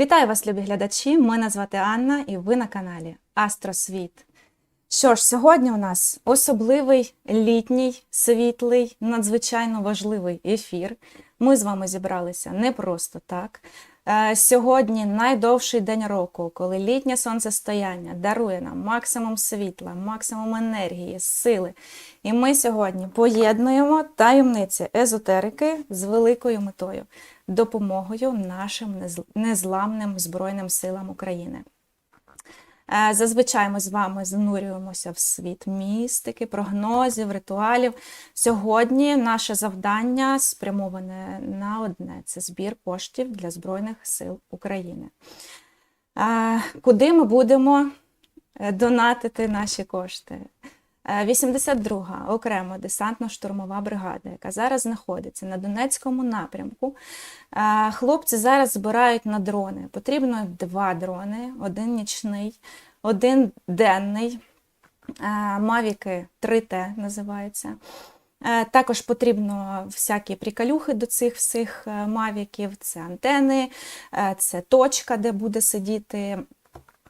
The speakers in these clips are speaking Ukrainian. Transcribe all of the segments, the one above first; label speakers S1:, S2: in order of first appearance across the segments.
S1: Вітаю вас, любі глядачі! Мене звати Анна і ви на каналі Астросвіт. Що ж, сьогодні у нас особливий літній, світлий, надзвичайно важливий ефір. Ми з вами зібралися не просто так. Е, Сьогодні найдовший день року, коли літнє сонцестояння дарує нам максимум світла, максимум енергії, сили. І ми сьогодні поєднуємо таємниці езотерики з великою метою допомогою нашим незламним Збройним силам України. Е, Зазвичай ми з вами занурюємося в світ містики, прогнозів, ритуалів. Сьогодні наше завдання спрямоване на одне це збір коштів для Збройних сил України. Е, Куди ми будемо е, донатити наші кошти? Е, 82-га окрема десантно-штурмова бригада, яка зараз знаходиться на Донецькому напрямку. Е, Хлопці зараз збирають на дрони. Потрібно два дрони: один нічний, один денний. Е, Мавіки 3Т називаються. Е, Також потрібно всякі приколюхи до цих всіх мавіків. Це антени, це точка, де буде сидіти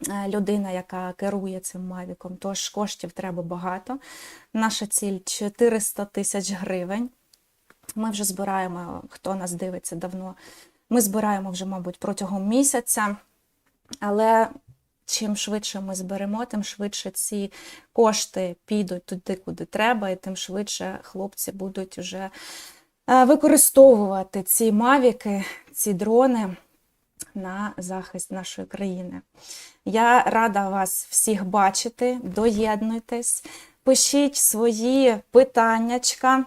S1: людина, яка керує цим мавіком. Тож коштів треба багато. Наша ціль 400 тисяч гривень. Ми вже збираємо, хто нас дивиться давно. Ми збираємо вже, мабуть, протягом місяця. Але чим швидше ми зберемо, тим швидше ці кошти підуть туди, куди треба, і тим швидше хлопці будуть вже е, використовувати ці мавіки, ці дрони на захист нашої країни. Я рада вас всіх бачити. Доєднуйтесь, пишіть свої питаннячка.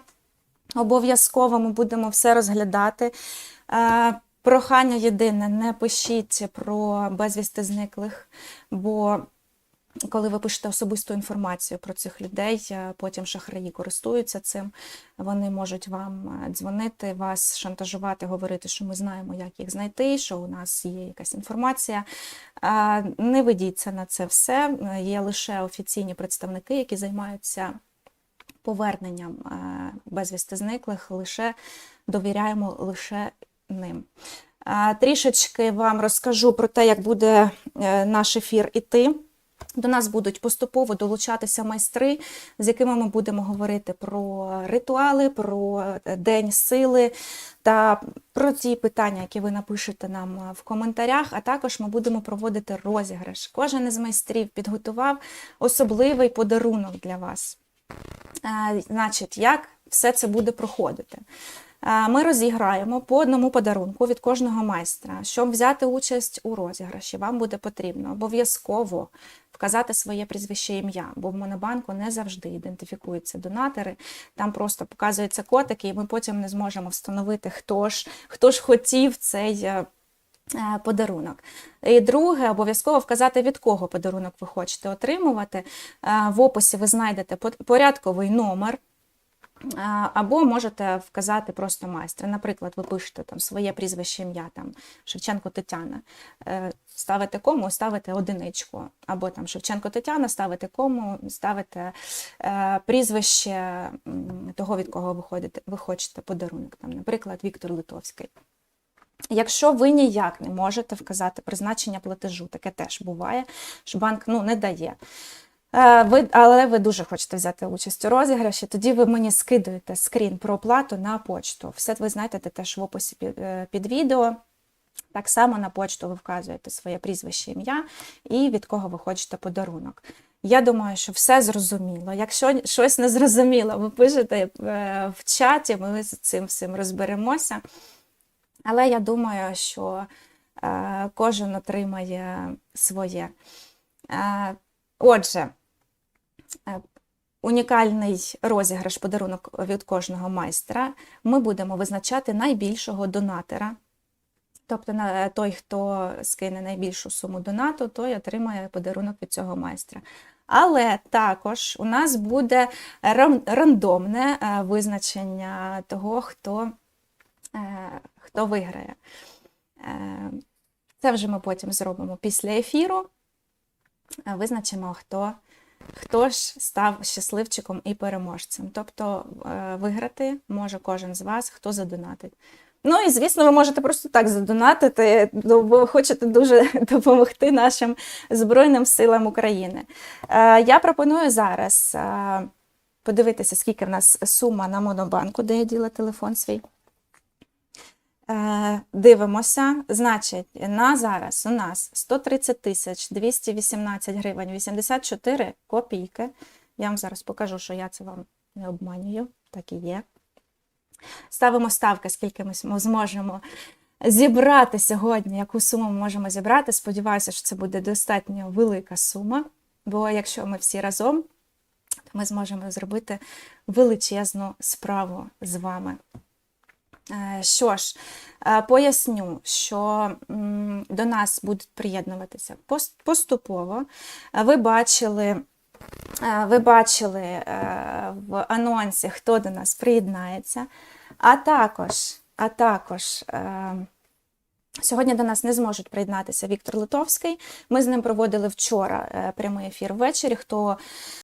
S1: Обов'язково ми будемо все розглядати. Е, Прохання єдине, не пишіть про безвісти зниклих, бо коли ви пишете особисту інформацію про цих людей, е, потім шахраї користуються цим. Вони можуть вам е, дзвонити, вас шантажувати, говорити, що ми знаємо, як їх знайти, що у нас є якась інформація. Е, Не ведіться на це все. Є лише офіційні представники, які займаються поверненням безвісти зниклих, лише довіряємо лише ним. Трішечки вам розкажу про те, як буде наш ефір іти. До нас будуть поступово долучатися майстри, з якими ми будемо говорити про ритуали, про е, День сили та про ті питання, які ви напишете нам е, в коментарях. А також ми будемо проводити розіграш. Кожен із майстрів підготував особливий подарунок для вас. Е, Значить, як все це буде проходити? Ми розіграємо по одному подарунку від кожного майстра. Щоб взяти участь у розіграші, вам буде потрібно обов'язково вказати своє прізвище ім'я, бо в Монобанку не завжди ідентифікуються донатори. Там просто показуються котики, і ми потім не зможемо встановити, хто ж, хто ж хотів цей. е, е, Подарунок. І друге, обов'язково вказати, від кого подарунок ви хочете отримувати. Е, В описі ви знайдете порядковий номер, Або можете вказати просто майстра. Наприклад, ви пишете там своє прізвище ім'я, там Шевченко Тетяна, Е, ставите кому, ставите одиничку. Або там Шевченко Тетяна, ставите кому, ставите е, прізвище того, від кого ви, ви хочете подарунок. Там, наприклад, Віктор Литовський. Якщо ви ніяк не можете вказати призначення платежу, таке теж буває, що банк ну, не дає. Е, Ви, але ви дуже хочете взяти участь у розіграші, тоді ви мені скидуєте скрін про оплату на почту. Все ви знайдете теж в описі під, е, під відео. Так само на почту ви вказуєте своє прізвище, ім'я і від кого ви хочете подарунок. Я думаю, що все зрозуміло. Якщо щось не зрозуміло, ви пишете е, в чаті, ми з цим всім розберемося. Але я думаю, що кожен отримає своє. Отже, унікальний розіграш подарунок від кожного майстра. Ми будемо визначати найбільшого донатора. Тобто той, хто скине найбільшу суму донату, той отримає подарунок від цього майстра. Але також у нас буде рандомне е, визначення того, хто, е, хто виграє. Е, Це вже ми потім зробимо після ефіру. Е, Визначимо, хто, хто ж став щасливчиком і переможцем. Тобто е, виграти може кожен з вас, хто задонатить. Ну і звісно, ви можете просто так задонатити, бо ви хочете дуже допомогти нашим Збройним силам України. Е, Я пропоную зараз е, подивитися, скільки в нас сума на монобанку, де я діла телефон свій. Е, Дивимося. Значить, на зараз у нас 130 тисяч 218 гривень 84 копійки. Я вам зараз покажу, що я це вам не обманюю. Так і є. Ставимо ставки, скільки ми зможемо зібрати сьогодні, яку суму ми можемо зібрати. Сподіваюся, що це буде достатньо велика сума, бо якщо ми всі разом, то ми зможемо зробити величезну справу з вами. Е, Що ж, е, поясню, що до нас будуть приєднуватися поступово. Е, Ви бачили, ви бачили в анонсі, хто до нас приєднається. А також, а також сьогодні до нас не зможуть приєднатися Віктор Литовський. Ми з ним проводили вчора прямий ефір ввечері. Хто